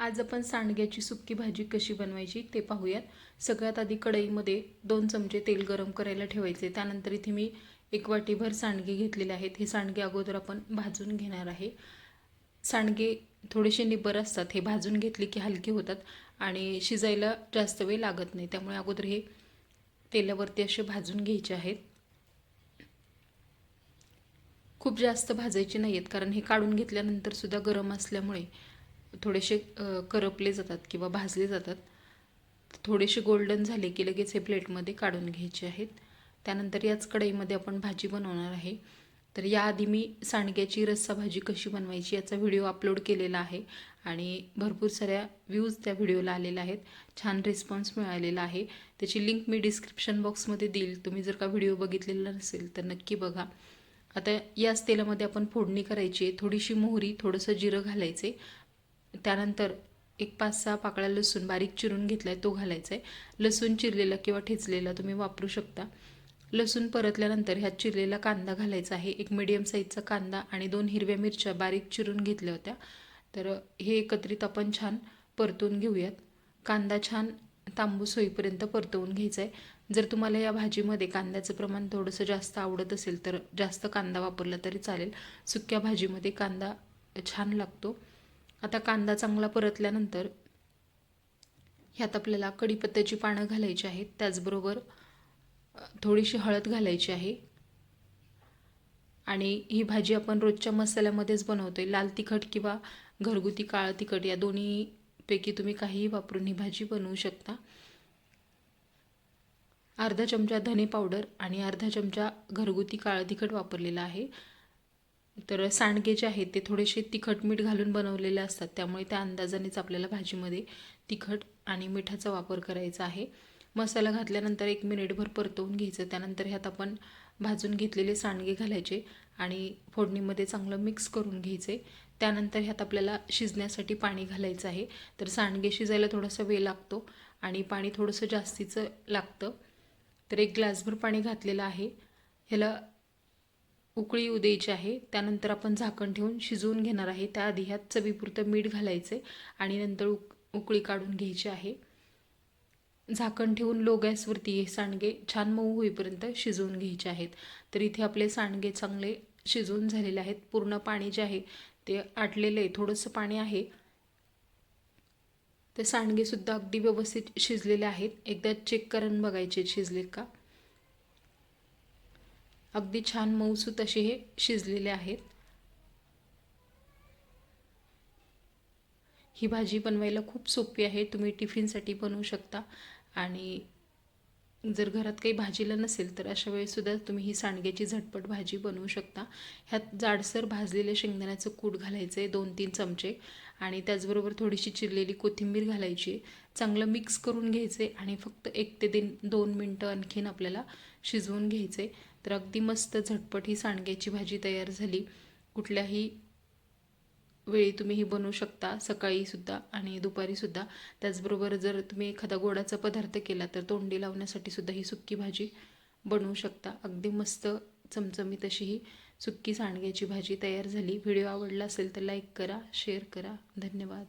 आज आपण सांडग्याची सुक्की भाजी कशी बनवायची ते पाहूयात. सगळ्यात आधी कढईमध्ये दोन चमचे तेल गरम करायला ठेवायचे. त्यानंतर इथे मी एक वाटीभर सांडगे घेतलेले आहेत. हे सांडगे अगोदर आपण भाजून घेणार आहे. सांडगे थोडेसे निब्बर असतात. हे भाजून घेतले की हलके होतात आणि शिजायला जास्त वेळ लागत नाही. त्यामुळे अगोदर हे तेलावरती असे भाजून घ्यायचे आहेत. खूप जास्त भाजायचे नाही आहेत कारण हे काढून घेतल्यानंतर सुद्धा गरम असल्यामुळे थोडेसे करपले जातात किंवा भाजले जातात. थोडेसे गोल्डन झाले की लगेच हे प्लेटमध्ये काढून घ्यायचे आहेत. त्यानंतर याच कढईमध्ये आपण भाजी बनवणार आहे. तर याआधी मी सांडग्याची रस्सा भाजी कशी बनवायची याचा व्हिडिओ अपलोड केलेला आहे आणि भरपूर साऱ्या व्ह्यूज त्या व्हिडिओला आलेल्या आहेत. छान रिस्पॉन्स मिळालेला आहे. त्याची लिंक मी डिस्क्रिप्शन बॉक्समध्ये देईल. तुम्ही जर का व्हिडिओ बघितलेला नसेल तर नक्की बघा. आता याच तेलामध्ये आपण फोडणी करायची आहे. थोडीशी मोहरी थोडंसं जिरं घालायचे. त्यानंतर एक पाच सहा पाकळ्या लसूण बारीक चिरून घेतला आहे तो घालायचा आहे लसूण चिरलेला किंवा ठेचलेला तुम्ही वापरू शकता. लसूण परतल्यानंतर ह्यात चिरलेला कांदा घालायचा आहे. एक मिडियम साईजचा कांदा आणि दोन हिरव्या मिरच्या बारीक चिरून घेतल्या होत्या. तर हे एकत्रित आपण छान परतून घेऊयात. कांदा छान तांबूस होईपर्यंत परतवून घ्यायचा आहे जर तुम्हाला या भाजीमध्ये कांद्याचं प्रमाण थोडंसं जास्त आवडत असेल तर जास्त कांदा वापरला तरी चालेल. सुक्या भाजीमध्ये कांदा छान लागतो. आता कांदा चांगला परतल्यानंतर ह्यात आपल्याला कढीपत्त्याची पानं घालायची आहेत. त्याचबरोबर थोडीशी हळद घालायची आहे. आणि ही भाजी आपण रोजच्या मसाल्यामध्येच बनवतो आहे लाल तिखट किंवा घरगुती काळं तिखट या दोन्हीपैकी तुम्ही काहीही वापरून ही भाजी बनवू शकता. अर्धा चमचा धने पावडर आणि अर्धा चमचा घरगुती काळं तिखट वापरलेलं आहे. तर सांडगे जे आहेत ते थोडेसे तिखट मीठ घालून बनवलेले असतात. त्यामुळे त्या अंदाजानेच आपल्याला भाजीमध्ये तिखट आणि मिठाचा वापर करायचा आहे. मसाला घातल्यानंतर एक मिनिटभर परतवून घ्यायचं. त्यानंतर ह्यात आपण भाजून घेतलेले सांडगे घालायचे आणि फोडणीमध्ये चांगलं मिक्स करून घ्यायचे. त्यानंतर ह्यात आपल्याला शिजण्यासाठी पाणी घालायचं आहे. तर सांडगे शिजायला थोडासा वेळ लागतो आणि पाणी थोडंसं जास्तीचं लागतं. तर एक ग्लासभर पाणी घातलेलं आहे. ह्याला उकळी येऊ द्यायची आहे. त्यानंतर आपण झाकण ठेवून शिजवून घेणार आहे. त्याआधी ह्यात चवीपुरतं मीठ घालायचे आणि नंतर उक उकळी काढून घ्यायची आहे. झाकण ठेवून लो गॅसवरती हे सांडगे छान मऊ होईपर्यंत शिजवून घ्यायचे आहेत. तर इथे आपले सांडगे चांगले शिजवून झालेले आहेत. पूर्ण पाणी जे आहे ते आटलेलं आहे. थोडंसं पाणी आहे. तर सांडगेसुद्धा अगदी व्यवस्थित शिजलेले आहेत. एकदा चेक करून बघायचे शिजले का. अगदी छान मऊसूत असे हे शिजलेले आहेत. ही भाजी बनवायला खूप सोपी आहे. तुम्ही टिफिनसाठी बनवू शकता. आणि जर घरात काही भाजीला नसेल तर अशा वेळेसुद्धा तुम्ही ही सांडग्याची झटपट भाजी बनवू शकता. ह्यात जाडसर भाजलेले शेंगदाण्याचं कूट घालायचं आहे दोन तीन चमचे. आणि त्याचबरोबर थोडीशी चिरलेली कोथिंबीर घालायची. चांगलं मिक्स करून घ्यायचे आणि फक्त एक ते दिन दोन मिनटं आणखीन आपल्याला शिजवून घ्यायचे तर अगदी मस्त झटपट ही सांडग्याची भाजी तयार झाली. कुठल्याही वेळी तुम्ही ही बनवू शकता सकाळीसुद्धा आणि दुपारीसुद्धा त्याचबरोबर जर तुम्ही एखादा गोडाचा पदार्थ केला तर तोंडी लावण्यासाठी सुद्धा ही सुक्की भाजी बनवू शकता. अगदी मस्त चमचमीत अशी ही सुक्की सांडग्याची भाजी तयार झाली. व्हिडिओ आवडला असेल तर लाईक करा शेअर करा. धन्यवाद.